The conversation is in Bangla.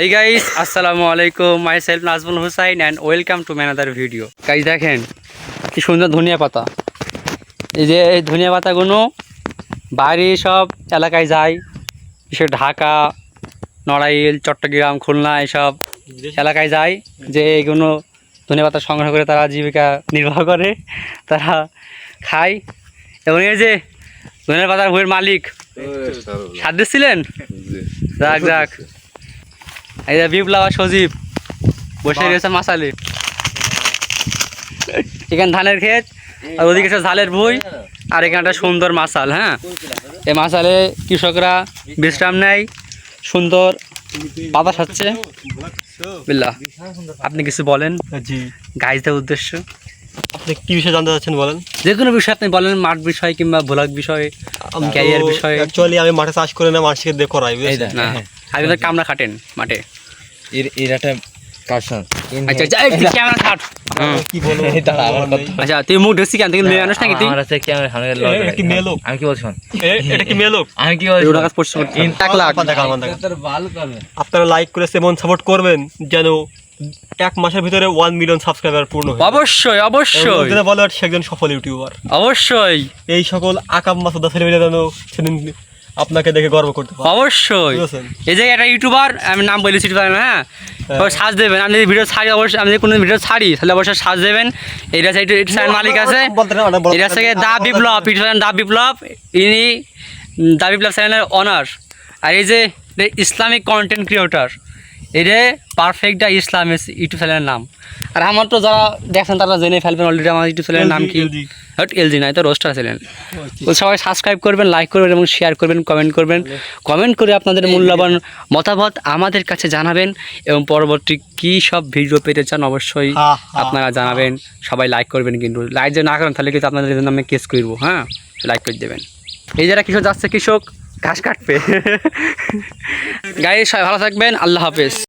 এই গাইস আসসালামু আলাইকুম myself Nazmul Hossain and welcome to another video guys দেখেন কি সুন্দর ধনিয়া পাতা। এই যে এই ধনিয়া পাতাগুলো বাইরে সব এলাকায় যায়। বিশেষ ঢাকা নড়াইল চট্টগ্রাম খুলনা এসব এলাকায় যায়। যে এইগুলো ধনিয়া পাতা সংগ্রহ করে তারা জীবিকা নির্বাহ করে তারা খায়। এবং এই যে ধনিয়া পাতার বইয়ের মালিক সাত ছিলেন? যাক যাক। এই যে বিপ্লব আর সজীব বসে রয়েছে মাসালে এখানে ধানের ক্ষেত আর ওদিকে ঝালের ভুই আর এখানে একটা সুন্দর মাসাল হ্যাঁ? এই মাসালে কৃষকরা বিশ্রাম নেয় সুন্দর বাতাস হচ্ছে। বিল্লা আপনি কিছু বলেন? জি। গাইজদের উদ্দেশ্য? আপনি কি বিষয়ে জানতে চাচ্ছেন বলেন? যে কোনো বিষয় আপনি বলেন মাঠ বিষয় কিংবা ভ্লগ বিষয় ক্যারিয়ার বিষয়ে। অ্যাকচুয়ালি আমি মাঠে চাষ করে না মানুষকে দিয়ে করাই বুঝেছেন? কামড়া খাটেন মাঠে। এর একটা কারণ আচ্ছা আচ্ছা এই ক্যামেরা খাট কি বলব? দাঁড়া, আমার কথা- আচ্ছা তুই মুখ ঢুকছি কেন তুই মেয়ে মানুষ নাকি তুই? আমার আছে ক্যামেরা সামনে এটা কি মেয়ে লোক? আমি কি বলছি এটা কি মেয়ে লোক? আমি কি বলছি রোড আকাশ পড়ছে এক লাখ আপনারা লাইক করে এমন সাপোর্ট করবেন যেন এক মাসের ভিতরে ওয়ান মিলিয়ন সাবস্ক্রাইবার পূর্ণ হয় অবশ্যই অবশ্যই। যেটা বলে সে একজন সফল ইউটিউবার অবশ্যই। এই সকল আকাম মাসুদা ছেলেমেয়েরা যেন সেদিন আপনাকে দেখে গর্ব করতে অবশ্যই। এই যে একটা ইউটিউবার আমি নাম বলেছি পারেন হ্যাঁ? তো সাজ দেবেন। আপনি যদি ভিডিও ছাড়ি অবশ্যই আমি যদি কোনো ভিডিও ছাড়ি তাহলে অবশ্যই সাজ দেবেন। এটা চ্যানেল মালিক আছে। এটা। থেকে দা বিপ্লব ইউটিউব দা বিপ্লব ইনি দা বিপ্লব চ্যানেলের অনার আর এই যে ইসলামিক কন্টেন্ট ক্রিয়েটর এটা পারফেক্ট ইসলাম ইউটিউব চ্যানেলের নাম। আর আমার তো যারা দেখছেন তারা জেনে ফেলবেন অলরেডি আমার ইউটিউব চ্যানেলের নাম কি। হট এলজি নাই তো রোস্টার চ্যানেল তো সবাই সাবস্ক্রাইব করবেন লাইক করবেন এবং শেয়ার করবেন কমেন্ট করবেন। কমেন্ট করে আপনাদের মূল্যবান মতামত আমাদের কাছে জানাবেন এবং পরবর্তী কি সব ভিডিও পেতে চান অবশ্যই আপনারা জানাবেন। সবাই লাইক করবেন কিন্তু। লাইক যদি না করেন তাহলে কিন্তু আপনাদের জন্য আমি কেস করব হ্যাঁ? লাইক করে দেবেন। এই যারা কৃষক যাচ্ছে কৃষক ঘাস কাটবে। গাড়ি সবাই ভালো থাকবেন আল্লাহ হাফেজ।